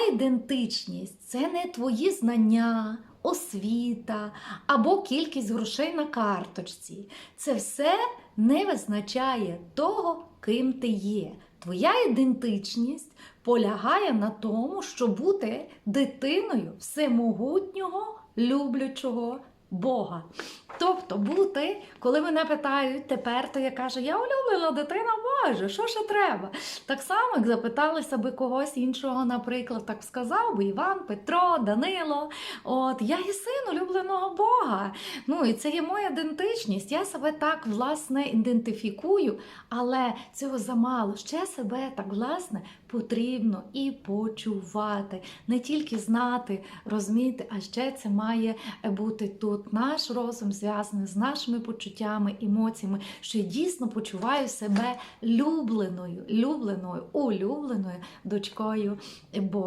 ідентичність це не твої знання, освіта або кількість грошей на карточці. Це все не визначає того, ким ти є. Твоя ідентичність полягає на тому, щоб бути дитиною всемогутнього, люблячого Бога. Тобто бути, коли мене питають тепер, то я кажу, я улюблена дитина Божа, що ще треба? Так само, як запиталися би когось іншого, наприклад, так сказав би Іван, Петро, Данило. От я є син улюбленого Бога. Ну і це є моя ідентичність. Я себе так власне ідентифікую, але цього замало. Ще себе так власне потрібно і почувати, не тільки знати, розуміти, а ще це має бути тут. Наш розум зв'язаний з нашими почуттями, емоціями, що я дійсно почуваю себе любленою, любленою, улюбленою дочкою Божою.